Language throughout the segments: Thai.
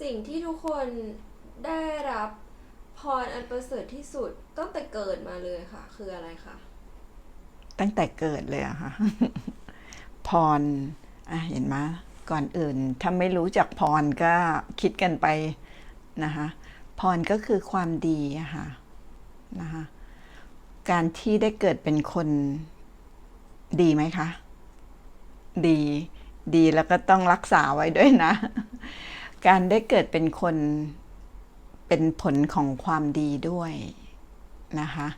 สิ่งที่ทุกคนได้รับพรอันประเสริฐที่สุดตั้งแต่เกิดมาเลยค่ะ คืออะไรคะตั้งแต่เกิดเลยอะค่ะ พรอะเห็นไหมก่อนอื่น ถ้าไม่รู้จักพรก็คิดกันไปนะคะพรก็คือความดีอะค่ะนะคะการที่ได้เกิดเป็นคนดีไหมคะ ดี ดีแล้วก็ต้องรักษาไว้ด้วยนะ การได้เกิดเป็นคนเป็นผลของความดีด้วยนะคะ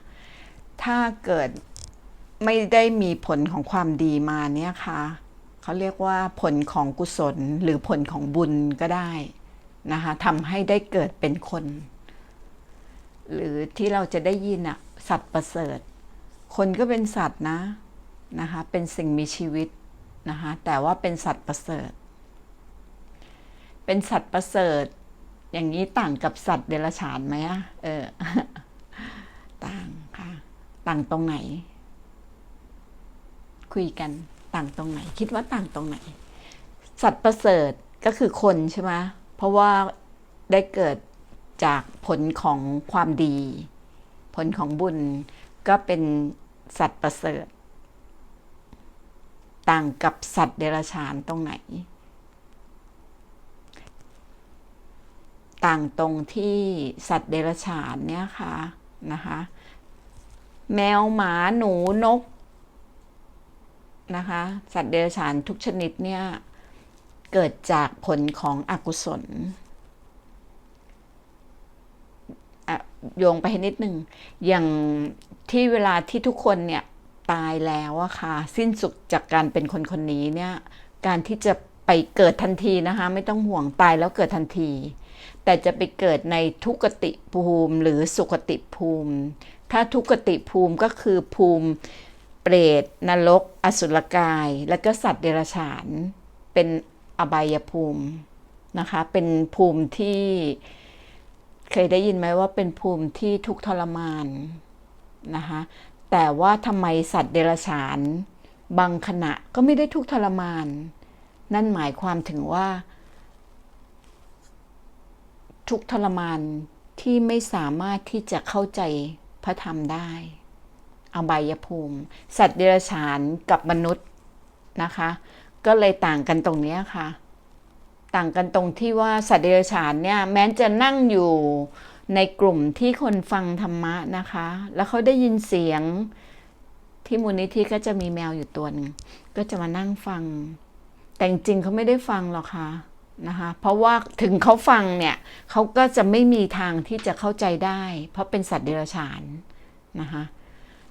ถ้าเกิดไม่ได้มีผลของความดีมาเนี่ยค่ะเขาเรียกว่าผลของกุศลหรือผลของบุญก็ได้นะคะทำให้ได้เกิดเป็นคน หรือที่เราจะได้ยินอะสัตว์ประเสริฐ คนก็เป็นสัตว์นะนะคะ เป็นสิ่งมีชีวิตนะคะ แต่ว่าเป็นสัตว์ประเสริฐ เป็นสัตว์ประเสริฐ อย่างนี้ต่างกับสัตว์เดรัจฉานไหมอะเออ ต่างค่ะ ต่างตรงไหน คุยกันต่างตรงไหน คิดว่าต่างตรงไหน สัตว์ประเสริฐก็คือคนใช่ไหมเพราะว่าได้เกิดจากผลของความดี ผลของบุญก็เป็นสัตว์ประเสริฐ ต่างกับสัตว์เดรัจฉานตรงไหน ต่างตรงที่สัตว์เดรัจฉานเนี่ยค่ะนะคะ แมวหมาหนูนกนะคะ สัตว์เดรัจฉานทุกชนิดเนี่ย เกิดจากผลของอกุศลโยงไปให้นิดหนึ่งอย่างที่เวลาที่ทุกคนเนี่ยตายแล้วอะค่ะ สิ้นสุดจากการเป็นคนคนนี้เนี่ย การที่จะไปเกิดทันทีนะคะ ไม่ต้องห่วงตายแล้วเกิดทันที แต่จะไปเกิดในทุกติภูมิหรือสุขติภูมิ ถ้าทุกติภูมิก็คือภูมิเปรตนรก อสุรกาย และก็สัตว์เดรัจฉาน เป็นอบายภูมินะคะ เป็นภูมิที่เคยได้ยินไหมว่าเป็นภูมิที่ทุกทรมานนะคะ แต่ว่าทำไมสัตว์เดรัจฉาน บางขณะก็ไม่ได้ทุกทรมาน นั่นหมายความถึงว่า ทุกทรมานที่ไม่สามารถที่จะเข้าใจพระธรรมได้อบายภูมิ สัตว์เดรัจฉานกับมนุษย์นะคะ ก็เลยต่างกันตรงนี้ค่ะ ต่างกันตรงที่ว่าสัตว์เดรัจฉานเนี่ยแม้จะนั่งอยู่ในกลุ่มที่คนฟังธรรมะนะคะ แล้วเขาได้ยินเสียงที่มูลนิธิก็จะมีแมวอยู่ตัวหนึงก็จะมานั่งฟัง แต่จริงเขาไม่ได้ฟังหรอกค่ะ นะคะเพราะว่าถึงเขาฟังเนี่ยเขาก็จะไม่มีทางที่จะเข้าใจได้ เพราะเป็นสัตว์เดรัจฉานนะคะ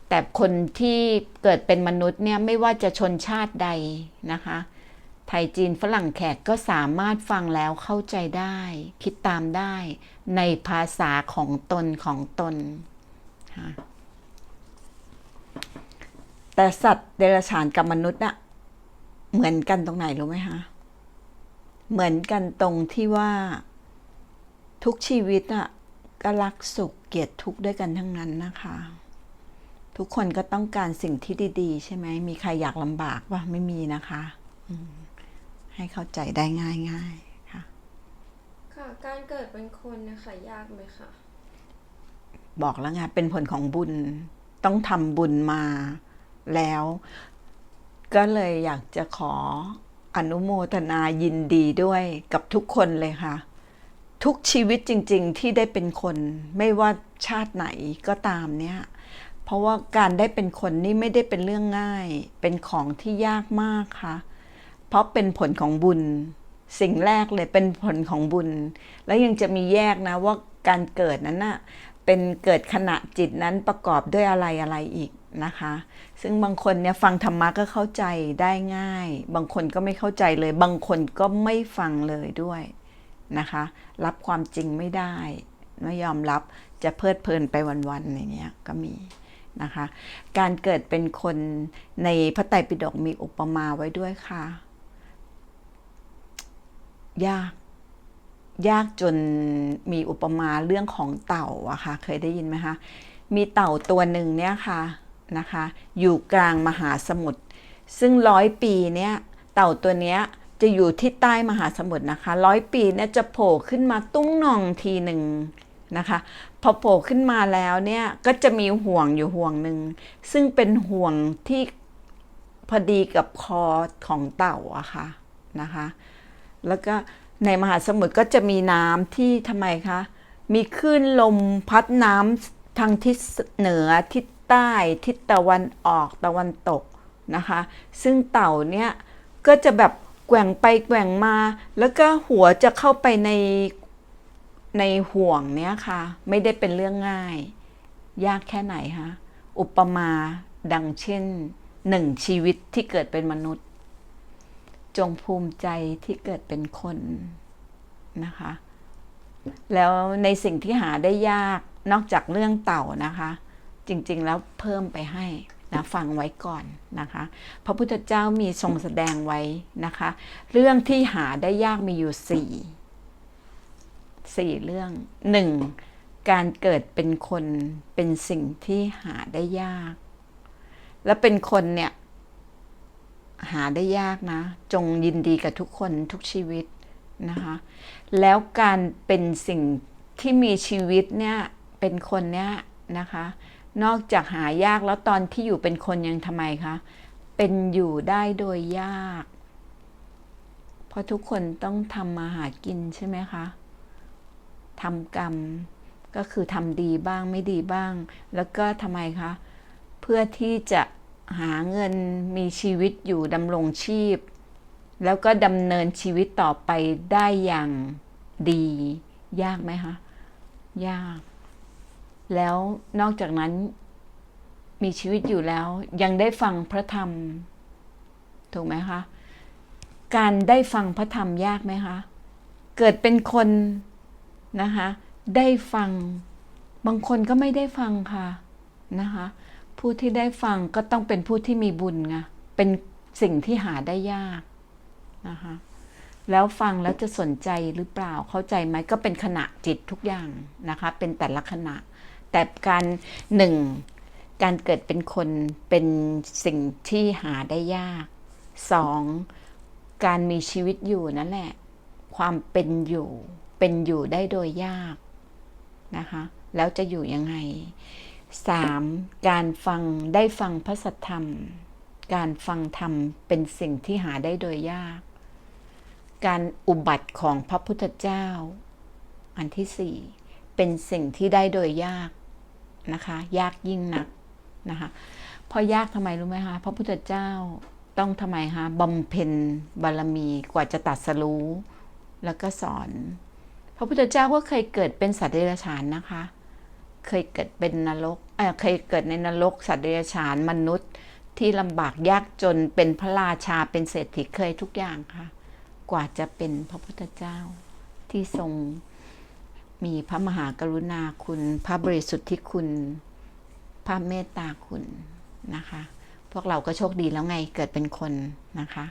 แต่คนที่เกิดเป็นมนุษย์เนี่ยไม่ว่าจะชนชาติใดนะคะ ไทยจีนฝรั่งแขกก็สามารถฟังแล้วเข้าใจได้ คิดตามได้ในภาษาของตนของตน แต่สัตว์เดรัจฉานกับมนุษย์อะเหมือนกันตรงไหนรู้ไหมคะ เหมือนกันตรงที่ว่า ทุกชีวิตอะก็รักสุขเกลียดทุกข์ด้วยกันทั้งนั้นนะคะ ทุกคนก็ต้องการสิ่งที่ดี ๆ ใช่ไหมมีใครอยากลำบากปะไม่มีนะคะอืมให้เข้าใจได้ง่ายๆค่ะ ค่ะ การเกิดเป็นคนนะคะยากไหมคะบอกแล้วไงเป็นผลของบุญต้องทำบุญมาแล้ว ก็เลยอยากจะขอ อนุโมทนายินดีด้วยกับทุกคนเลยค่ะ ทุกชีวิตจริง ๆ ที่ได้เป็นคน ไม่ว่าชาติไหนก็ตามเนี่ยเพราะว่าการได้เป็นคนนี่ไม่ได้เป็นเรื่องง่าย เป็นของที่ยากมากค่ะ เพราะเป็นผลของบุญ สิ่งแรกเลยเป็นผลของบุญ แล้วยังจะมีแยกนะว่าการเกิดนั้นน่ะเป็นเกิดขณะจิตนั้นประกอบด้วยอะไรอะไรอีก นะคะ ซึ่งบางคนเนี่ยฟังธรรมะก็เข้าใจได้ง่าย บางคนก็ไม่เข้าใจเลย บางคนก็ไม่ฟังเลยด้วยนะคะ รับความจริงไม่ได้ไม่ยอมรับจะเพลิดเพลินไปวันๆอย่างเงี้ยก็มีนะคะ การเกิดเป็นคนในพระไตรปิฎกมีอุปมาไว้ด้วยค่ะ ยาก ยากจนมีอุปมาเรื่องของเต่าอะค่ะ เคยได้ยินไหมคะ มีเต่าตัวหนึ่งเนี่ยค่ะ นะคะอยู่กลางมหาสมุทรซึ่งร้อยปีเนี่ยเต่าตัวเนี้ยจะอยู่ที่ใต้มหาสมุทรนะคะร้อยปีเนี่ยจะโผล่ขึ้นมาตุ้งนองทีหนึ่งนะคะพอโผล่ขึ้นมาแล้วเนี่ยก็จะมีห่วงอยู่ห่วงหนึ่งซึ่งเป็นห่วงที่พอดีกับคอของเต่าอะค่ะนะคะแล้วก็ในมหาสมุทรก็จะมีน้ำที่ทำไมคะมีคลื่นลมพัดน้ำทางทิศเหนือทิศ ใต้ทิศตะวันออกตะวันตกนะคะ ซึ่งเต่าเนี่ยก็จะแบบแกว่งไปแกว่งมา แล้วก็หัวจะเข้าไปในในห่วงเนี้ยค่ะ ไม่ได้เป็นเรื่องง่าย ยากแค่ไหนคะอุปมาดังเช่นหนึ่งชีวิตที่เกิดเป็นมนุษย์ จงภูมิใจที่เกิดเป็นคนนะคะ แล้วในสิ่งที่หาได้ยากนอกจากเรื่องเต่านะคะ จริง ๆ แล้วเพิ่มไปให้นะฟังไว้ก่อนนะคะ พระพุทธเจ้ามีทรงแสดงไว้นะคะ เรื่องที่หาได้ยากมีอยู่สี่สี่เรื่องหนึ่งการเกิดเป็นคนเป็นสิ่งที่หาได้ยาก และเป็นคนเนี่ย หาได้ยากนะ จงยินดีกับทุกคนทุกชีวิตนะคะ แล้วการเป็นสิ่งที่มีชีวิตเนี่ย เป็นคนเนี่ย นะคะ นอกจากหายากแล้วตอนที่อยู่เป็นคนยังทำไมคะ เป็นอยู่ได้โดยยาก เพราะทุกคนต้องทำมาหากินใช่ไหมคะทำกรรมก็คือทำดีบ้างไม่ดีบ้าง แล้วก็ทำไมคะ เพื่อที่จะหาเงินมีชีวิตอยู่ดำรงชีพ แล้วก็ดำเนินชีวิตต่อไปได้อย่างดี ยากไหมคะ ยาก แล้วนอกจากนั้นมีชีวิตอยู่แล้ว ยังได้ฟังพระธรรม ถูกไหมคะ การได้ฟังพระธรรมยากไหมคะ เกิดเป็นคนนะคะ ได้ฟัง บางคนก็ไม่ได้ฟังค่ะนะคะผู้ที่ได้ฟังก็ต้องเป็นผู้ที่มีบุญไงเป็นสิ่งที่หาได้ยากนะคะแล้วฟังแล้วจะสนใจหรือเปล่าเข้าใจไหมก็เป็นขณะจิตทุกอย่างนะคะ เป็นแต่ละขณะ แต่การหนึ่งการเกิดเป็นคนเป็นสิ่งที่หาได้ยากสองการมีชีวิตอยู่นั่นแหละ ความเป็นอยู่เป็นอยู่ได้โดยยากนะคะแล้วจะอยู่ยังไงสามการฟังได้ฟังพระสัทธรรม การฟังธรรมเป็นสิ่งที่หาได้โดยยาก การอุบัติของพระพุทธเจ้า อันที่สี่ เป็นสิ่งที่ได้โดยยากนะคะ ยากยิ่งนักนะคะเพราะยากทำไมรู้ไหมคะพระพุทธเจ้าต้องทำไมคะบำเพ็ญบารมีกว่าจะตัดสรู้แล้วก็สอน พระพุทธเจ้าก็เคยเกิดเป็นสัตว์เดรัจฉานนะคะ เคยเกิดเป็นนรกเออเคยเกิดในนรก สัตว์เดรัจฉานมนุษย์ที่ลำบากยากจนเป็นพระราชาเป็นเศรษฐีเคยทุกอย่างค่ะ กว่าจะเป็นพระพุทธเจ้าที่ทรง มีพระมหากรุณาคุณ พระบริสุทธิ์ที่คุณ พระเมตตาคุณนะคะ พวกเราก็โชคดีแล้วไงเกิดเป็นคนนะคะ